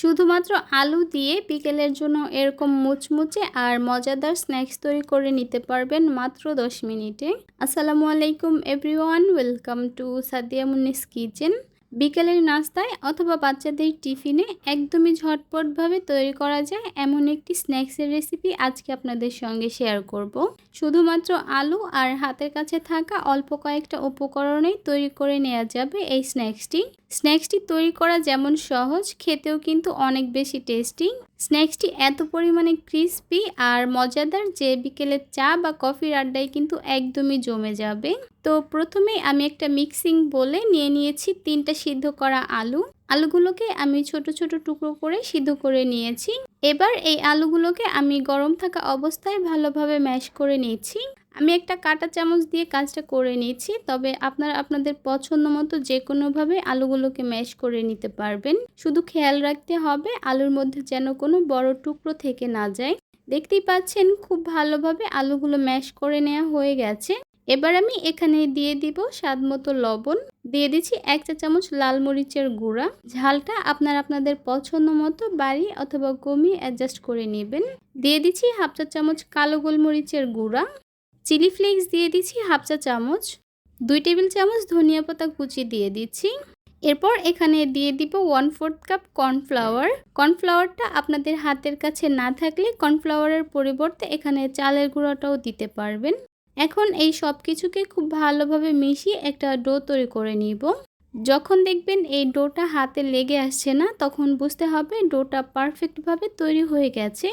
শুধুমাত্র আলু দিয়ে বিকেলের জন্য এরকম মুচমুচে আর মজাদার স্ন্যাক্স তৈরি করে নিতে পারবেন মাত্র 10 মিনিটে। আসসালামু আলাইকুম, everyone. Welcome to Sadia Munni's kitchen. বিকেলের নাস্তায় অথবা বাচ্চাদের টিফিনে একদমই ঝটপটভাবে তৈরি করা যায় এমন একটি স্ন্যাক্সের রেসিপি আজকে আপনাদের সঙ্গে শেয়ার করব। শুধুমাত্র আলু আর হাতের কাছে থাকা অল্প কয়েকটা উপকরণেই তৈরি করে নেওয়া যাবে এই স্ন্যাক্সটি স্ন্যাক্সটি তৈরি করা যেমন সহজ, খেতেও কিন্তু অনেক বেশি টেস্টি স্ন্যাক্সটি এত পরিমাণে ক্রিসপি আর মজাদার যে বিকেলের চা বা কফির আড্ডায় কিন্তু একদমই জমে যাবে। তো প্রথমে আমি একটা মিক্সিং বলে নিয়ে নিয়েছি তিনটা সিদ্ধ করা আলু। আলুগুলোকে আমি ছোট ছোট টুকরো করে সিদ্ধ করে নিয়েছি। এবার এই আলুগুলোকে আমি গরম থাকা অবস্থায় ভালোভাবে ম্যাশ করে নিয়েছি। আমি একটা কাটা চামচ দিয়ে কাজটা করে নিয়েছি, তবে আপনারা আপনাদের পছন্দ মতো যে কোনোভাবে আলুগুলোকে ম্যাশ করে নিতে পারবেন। শুধু খেয়াল রাখতে হবে, আলুর মধ্যে যেন কোনো বড় টুকরো থেকে না যায়। দেখতেই পাচ্ছেন, খুব ভালোভাবে আলুগুলো ম্যাশ করে নেওয়া হয়ে গেছে। এবার আমি এখানে দিয়ে দিব স্বাদ মতো লবণ। দিয়ে দিচ্ছি এক চা চামচ লাল মরিচের গুঁড়া। ঝালটা আপনার আপনাদের পছন্দ মতো বাড়ি অথবা কমিয়ে অ্যাডজাস্ট করে নেবেন। দিয়ে দিচ্ছি হাফ চা চামচ কালো গোলমরিচের গুঁড়া। চিলি ফ্লেক্স দিয়ে দিচ্ছি হাফ চা চামচ, দুই টেবিল চামচ ধনিয়া পাতা কুচি দিয়ে দিচ্ছি। এরপর এখানে দিয়ে দিব ওয়ান ফোর্থ কাপ কর্নফ্লাওয়ার কর্নফ্লাওয়ারটা আপনাদের হাতের কাছে না থাকলে কর্নফ্লাওয়ারের পরিবর্তে এখানে চালের গুঁড়োটাও দিতে পারবেন। এখন এই সব কিছুকে খুব ভালোভাবে মিশিয়ে একটা ডো তৈরি করে নিব। যখন দেখবেন এই ডোটা হাতে লেগে আসছে না, তখন বুঝতে হবে ডোটা পারফেক্টভাবে তৈরি হয়ে গেছে।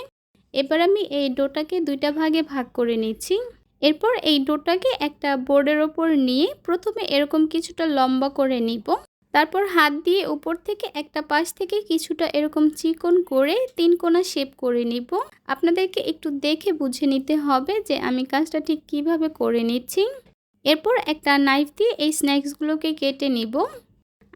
এবার আমি এই ডোটাকে দুইটা ভাগে ভাগ করে নিচ্ছি। এরপর এই ডোটাকে একটা বোর্ডের ওপর নিয়ে প্রথমে এরকম কিছুটা লম্বা করে নিব। তারপর হাত দিয়ে উপর থেকে একটা পাশ থেকে কিছুটা এরকম চিকন করে তিন কোনা শেপ করে নিব। আপনাদেরকে একটু দেখে বুঝে নিতে হবে যে আমি কাজটা ঠিক কীভাবে করে নিচ্ছি। এরপর একটা নাইফ দিয়ে এই স্ন্যাক্সগুলোকে কেটে নিব।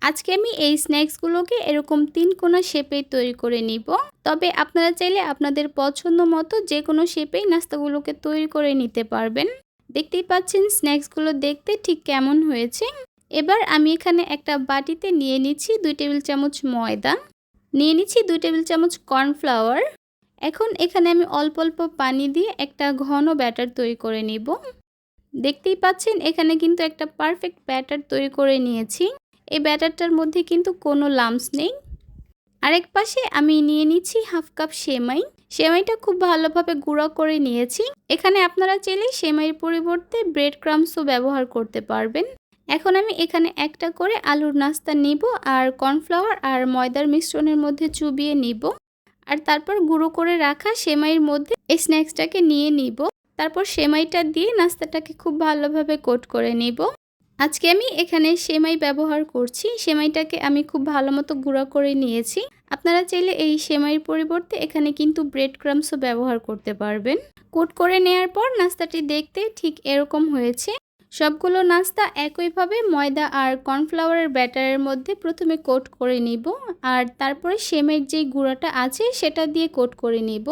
আজকে আমি এই স্ন্যাক্সগুলোকে এরকম তিন কোনা শেপে তৈরি করে নিব। তবে আপনারা চাইলে আপনাদের পছন্দ মতো যে কোনো শেপেই নাস্তাগুলোকে তৈরি করে নিতে পারবেন। দেখতেই পাচ্ছেন স্ন্যাক্সগুলো দেখতে ঠিক কেমন হয়েছে। এবার আমি এখানে একটা বাটিতে নিয়ে নিচ্ছি দুই টেবিল চামচ ময়দা, নিয়ে নিচ্ছি দুই টেবিল চামচ কর্নফ্লাওয়ার। এখন এখানে আমি অল্প অল্প পানি দিয়ে একটা ঘন ব্যাটার তৈরি করে নিব। দেখতেই পাচ্ছেন এখানে কিন্তু একটা পারফেক্ট ব্যাটার তৈরি করে নিয়েছি। এই ব্যাটারটার মধ্যে কিন্তু কোনো লামস নেই। আরেক পাশে আমি নিয়ে নিচ্ছি হাফ কাপ সেমাই। সেমাইটা খুব ভালোভাবে গুঁড়ো করে নিয়েছি। এখানে আপনারা চাইলে সেমাইয়ের পরিবর্তে ব্রেড ক্রামসও ব্যবহার করতে পারবেন। এখন আমি এখানে একটা করে আলুর নাস্তা নিব আর কর্নফ্লাওয়ার আর ময়দার মিশ্রণের মধ্যে চুবিয়ে নিব। আর তারপর গুঁড়ো করে রাখা সেমাইয়ের মধ্যে এই স্ন্যাক্সটাকে নিয়ে নিব। তারপর সেমাইটা দিয়ে নাস্তাটাকে খুব ভালোভাবে কোট করে নিব। আজকে আমি এখানে সেমাই ব্যবহার করছি। সেমাইটাকে আমি খুব ভালো মতো গুঁড়ো করে নিয়েছি। আপনারা চাইলে এই সেমাইয়ের পরিবর্তে এখানে কিন্তু ব্রেড ক্রামসও ব্যবহার করতে পারবেন। কোট করে নেওয়ার পর নাস্তাটি দেখতে ঠিক এরকম হয়েছে। সবগুলো নাস্তা একইভাবে ময়দা আর কর্নফ্লাওয়ারের ব্যাটারের মধ্যে প্রথমে কোট করে নিব। আর তারপরে সেমের যে গুঁড়াটা আছে সেটা দিয়ে কোট করে নিব।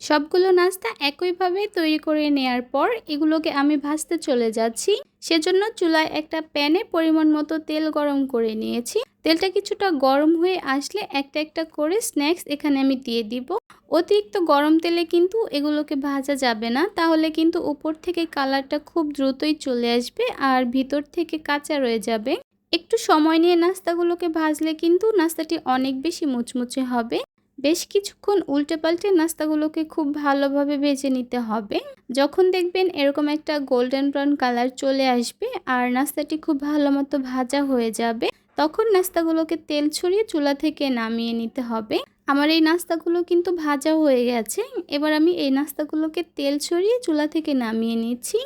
সবগুলো নাস্তা একইভাবে তৈরি করে নেয়ার পর এগুলোকে আমি ভাজতে চলে যাচ্ছি। সেজন্য চুলায় একটা প্যানে পরিমাণ মতো তেল গরম করে নিয়েছি। তেলটা কিছুটা গরম হয়ে আসলে একটা একটা করে স্ন্যাক্স এখানে আমি দিয়ে দিব। অতিরিক্ত গরম তেলে কিন্তু এগুলোকে ভাজা যাবে না। তাহলে কিন্তু উপর থেকে কালারটা খুব দ্রুতই চলে আসবে আর ভিতর থেকে কাঁচা রয়ে যাবে। একটু সময় নিয়ে নাস্তাগুলোকে ভাজলে কিন্তু নাস্তাটি অনেক বেশি মুচমুচে হবে। বেশ কিছুক্ষণ উল্টে পাল্টে নাস্তাগুলোকে খুব ভালোভাবে ভেজে নিতে হবে। যখন দেখবেন এরকম একটা গোল্ডেন ব্রাউন কালার চলে আসবে আর নাস্তাটি খুব ভালো মতো ভাজা হয়ে যাবে, তখন নাস্তাগুলোকে তেল ছড়িয়ে চুলা থেকে নামিয়ে নিতে হবে। আমার এই নাস্তাগুলো কিন্তু ভাজা হয়ে গেছে, এবার আমি এই নাস্তাগুলোকে তেল ছড়িয়ে চুলা থেকে নামিয়ে নিচ্ছি।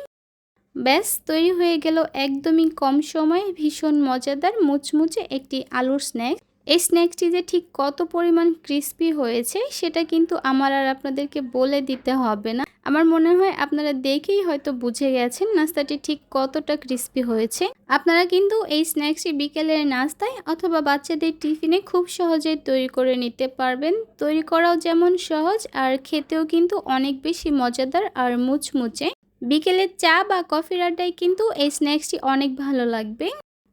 ব্যাস, তৈরি হয়ে গেল একদমই কম সময়ে ভীষণ মজাদার মুচমুচে একটি আলুর স্ন্যাক্স এই স্ন্যাক্সটি যে ঠিক কত পরিমাণ ক্রিস্পি হয়েছে, সেটা কিন্তু আমার আর আপনাদেরকে বলে দিতে হবে না। আমার মনে হয় আপনারা দেখেই হয়তো বুঝে গেছেন নাস্তাটি ঠিক কতটা ক্রিস্পি হয়েছে। আপনারা কিন্তু এই স্ন্যাক্সটি বিকেলের নাস্তায় অথবা বাচ্চাদের টিফিনে খুব সহজেই তৈরি করে নিতে পারবেন। তৈরি করাও যেমন সহজ, আর খেতেও কিন্তু অনেক বেশি মজাদার আর মুচমুচে। বিকেলের চা বা কফির আড্ডায় কিন্তু এই স্ন্যাক্সটি অনেক ভালো লাগবে।